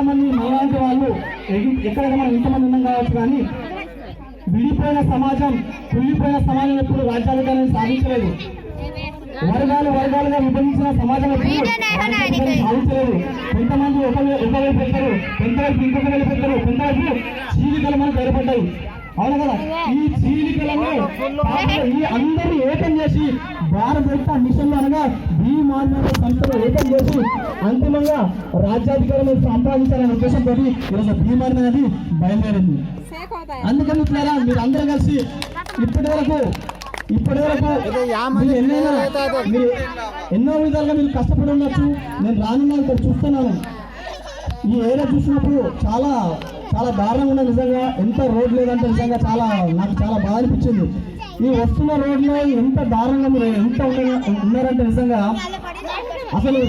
మంది మనలాంటి వాళ్ళు ఎక్కడైనా మనం ఇంతమంది ఉన్నాం కావచ్చు కానీ విడిపోయిన సమాజం కుళ్ళిపోయిన సమాజం ఎప్పుడు రాజ్యాధికారాన్ని సాధించలేదు. వర్గాలు వర్గాలుగా విభజించిన సమాజం సాధించలేదు. కొంతమంది ఒక వై- ఒక వైపు పెట్టారు కొంతవైపు ఇంకొక వైపు పెట్టారు కొంతవైపు చీలికలు మనకు ఏర్పడ్డాయి. అవును కదా? ఈ చీలికలను ఈ అందరూ ఏకం చేసి భారతదేశ మిషన్లు అనగా భీమాన్య సంస్థలు ఏకం చేసి అంతిమంగా రాజ్యాధికారం సంపాదించాలనే ఉద్దేశంతో ఈరోజు భీమాన్ అనేది బయలుదేరింది. అందుకని ఇట్లా మీరు అందరూ కలిసి ఇప్పటి వరకు ఇప్పటి వరకు మీరు ఎన్నో విధాలుగా మీరు కష్టపడి ఉండొచ్చు. నేను రానున్నా ఇక్కడ చూస్తున్నాను. ఈ ఏరియా చూసినప్పుడు చాలా చాలా దారుణంగా నిజంగా ఎంత రోడ్ లేదంటే నిజంగా చాలా నాకు చాలా బాధ అనిపించింది. ఈ వస్తున్న రోడ్లో ఎంత దారుణంగా మీరు ఎంత ఉన్నారంటే నిజంగా అసలు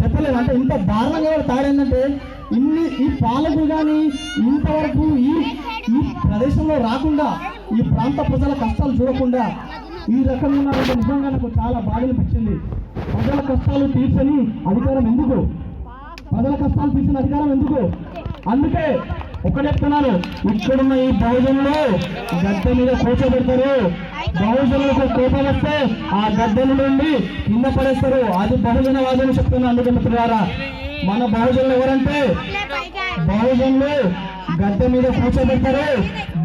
చెప్పలేదు అంటే ఇంత దారుణంగా కూడా తయారైందంటే ఇన్ని ఈ పాలకు కానీ ఇంతవరకు ఈ ఈ ప్రదేశంలో రాకుండా ఈ ప్రాంత ప్రజల కష్టాలు చూడకుండా ఈ రకంగా నిజంగా నాకు చాలా బాధ అనిపించింది ప్రజల కష్టాలు తీర్చని అధికారం ఎందుకు? ప్రజల కష్టాలు తీర్చిన అధికారం ఎందుకు? అందుకే ఒకటి ఇక్కడున్న ఈ బహుజనులు గద్దె మీద కూర్చోబెడతారు. బహుజనులకు కోపం వస్తే ఆ గద్దెల నుండి కింద పడేస్తారు. అది బహుజనవాదం చెప్తున్నా అందుకే మిత్రులారా మన బహుజనులు ఎవరంటే? బహుజనులు గద్దె మీద కూర్చోబెడతారు.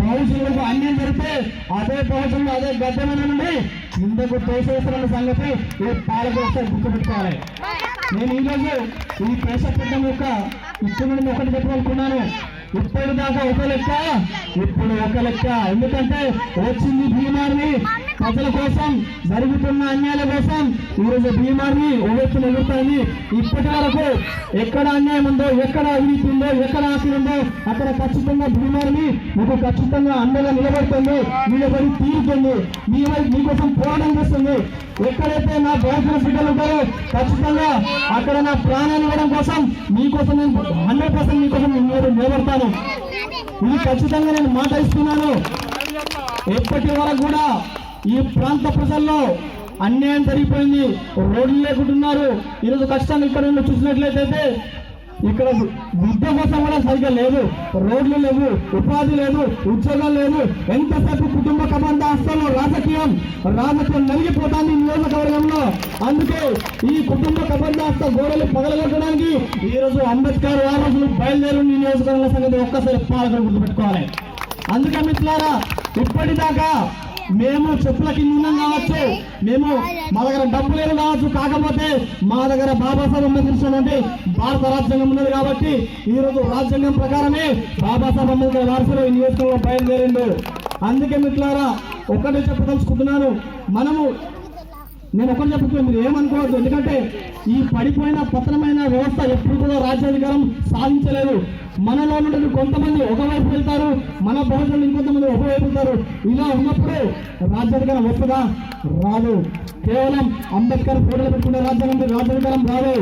బహుజనులకు అన్యం జరిగితే అదే బహుజనులు అదే గద్దె మీద నుండి కిందకు తోసేస్తున్న సంగతి ఈ పాలకు ఒకసారి గుర్తుపెట్టుకోవాలి. నేను ఈరోజు ఈ కేశపట్నం యొక్క ఇప్పుడు నుండి ఒకటి చెప్పాలనుకున్నాను ఇప్పుడు దాకా ఒక లెక్క ఇప్పుడు ఒక లెక్క ఎందుకంటే వచ్చింది భీమాన్ని ప్రజల కోసం జరుగుతున్న అన్యాయాల కోసం ఈరోజు బీమార్ని ఓవెత్తులు ఎగురుతుంది. ఇప్పటి వరకు ఎక్కడ అన్యాయం ఉందో ఎక్కడ అవినీతి ఉందో ఎక్కడ ఆస్తి ఉందో అక్కడ ఖచ్చితంగా బీమార్ని మీకు ఖచ్చితంగా అండగా నిలబడుతుంది. నిలబడి తీరుతుంది. మీ మీకోసం పోరాటం చేస్తుంది. ఎక్కడైతే నా బహుజన బిడ్డలు ఉంటారో ఖచ్చితంగా అక్కడ నా ప్రాణాలు ఇవ్వడం కోసం మీకోసం నేను హండ్రెడ్ పర్సెంట్ మీకోసం నేను నిలబడతాను. ఇది ఖచ్చితంగా నేను మాట ఇస్తున్నాను. ఎప్పటి వరకు కూడా ఈ ప్రాంత ప్రజల్లో అన్యాయం జరిగిపోయింది. రోడ్లు లేకుంటున్నారు. ఈరోజు కష్టంగా ఇక్కడ నుండి చూసినట్లయితే ఇక్కడ విద్య కోసం కూడా సరిగ్గా లేదు. రోడ్లు లేవు ఉపాధి లేదు ఉద్యోగాలు లేదు ఎంతసేపు కుటుంబ కబంధ హస్తాలు రాజకీయం రాజకీయం నలిగిపోతాన్ని నియోజకవర్గంలో. అందుకే ఈ కుటుంబ కబంధ హస్త గోడలు పగలగొట్టడానికి ఈ రోజు అంబేద్కర్ వారసులు బయలుదేరు ఈ నియోజకవర్గం సంగతి ఒక్కసారి పాలకులు గుర్తుపెట్టుకోవాలి. అందుకే మిత్రులారా ఇప్పటిదాకా మేము చెప్పుల కింద ఉన్నాం కావచ్చు. మేము మా దగ్గర డబ్బు లేదు కావచ్చు. కాకపోతే మా దగ్గర బాబాసాహెబ్ అంబేద్కర్ అంటే భారత రాజ్యాంగం ఉన్నది కాబట్టి ఈ రోజు రాజ్యాంగం ప్రకారమే బాబాసాహెబ్ అంబేద్కర్ వారసులు ఈ నియోజకవర్గంలో బయలుదేరిండు. అందుకే మిత్రులారా ఒకటే చెప్పదలుచుకుంటున్నాను. మనము నేను ఒకటి చెప్తున్నాను మీరు ఏమనుకోవద్దు. ఎందుకంటే ఈ పడిపోయిన పతనమైన వ్యవస్థ ఎప్పుడు కూడా రాజ్యాధికారం సాధించలేదు. మనలో నుండి కొంతమంది ఒకవైపు వెళ్తారు మన బహుజనులు ఇంకొంతమంది ఒకవైపు వెళ్తారు. ఇలా ఉన్నప్పుడు రాజ్యాధికారం వస్తుందా రాదు. కేవలం అంబేద్కర్ ఫోటోలు పెట్టుకునే రాజ్యాంగం రాజ్యాధికారం రాదు.